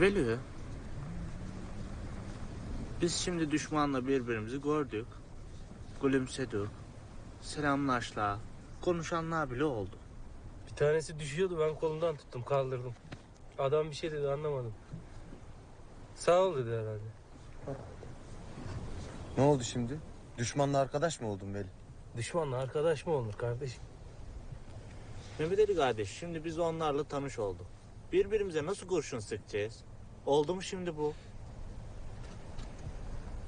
Veli. Biz şimdi düşmanla birbirimizi gördük. Gülümsedik. Selamlaştık. Konuşanlar bile oldu. Bir tanesi düşüyordu ben kolundan tuttum kaldırdım. Adam bir şey dedi anlamadım. Sağ ol dedi herhalde. Ne oldu şimdi? Düşmanla arkadaş mı oldun Veli? Düşmanla arkadaş mı olur kardeşim? Mehmet Ali kardeş şimdi biz onlarla tanış olduk. Birbirimize nasıl kurşun sıkacağız? Oldu mu şimdi bu?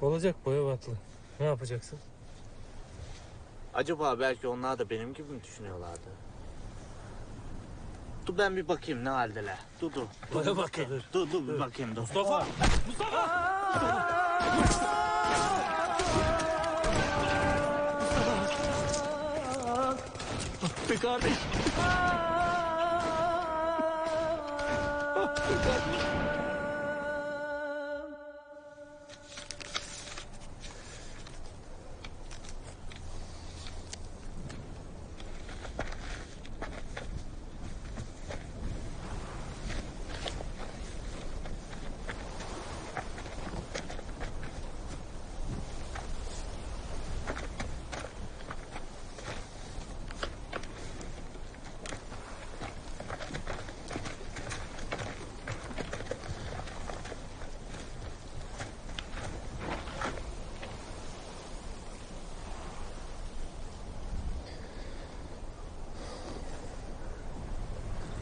Olacak boya batlı. Ne yapacaksın? Acaba belki onlar da benim gibi mi düşünüyorlardı? Dur ben bir bakayım ne haldeler. Dur dur. Dur, bir bak bakayım. Dur dur bir bakayım dur. Mustafa! Bir kardeş.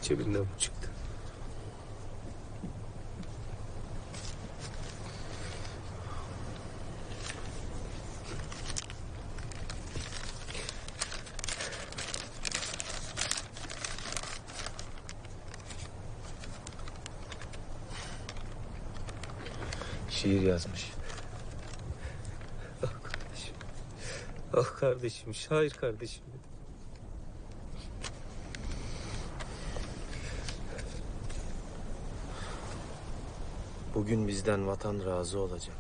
Cebinden bu çıktı. Şiir yazmış. Ah kardeşim. Ah kardeşim, şair kardeşim. Bugün bizden vatan razı olacak.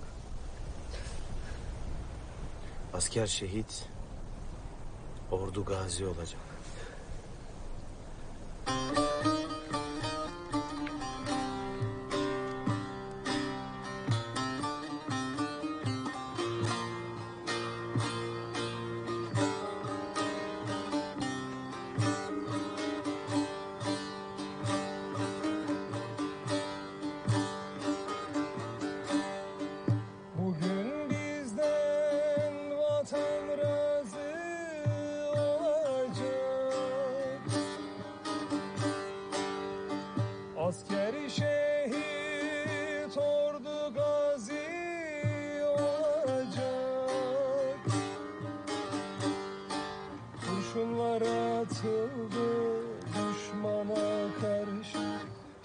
Asker şehit, ordu gazi olacak.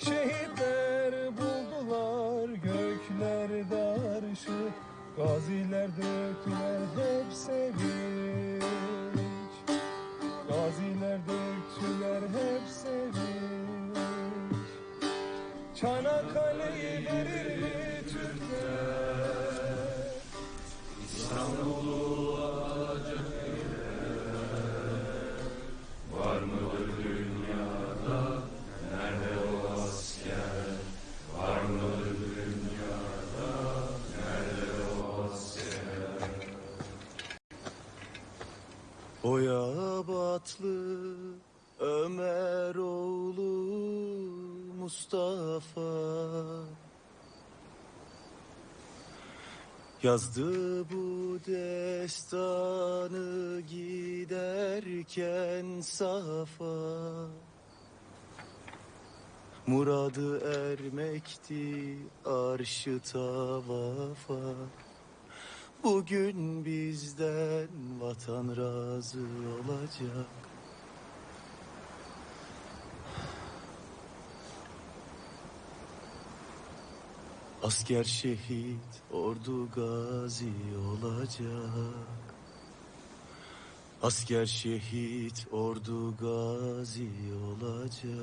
Şehitler buldular göklerde arşı Gaziler döktüler hep sevinç Oya batlı Ömer oğlu Mustafa. Yazdı bu destanı giderken safa. Muradı ermekti arşı tavafa Bugün bizden vatan razı olacak. Asker şehit, ordu gazi olacak. Asker şehit, ordu gazi olacak.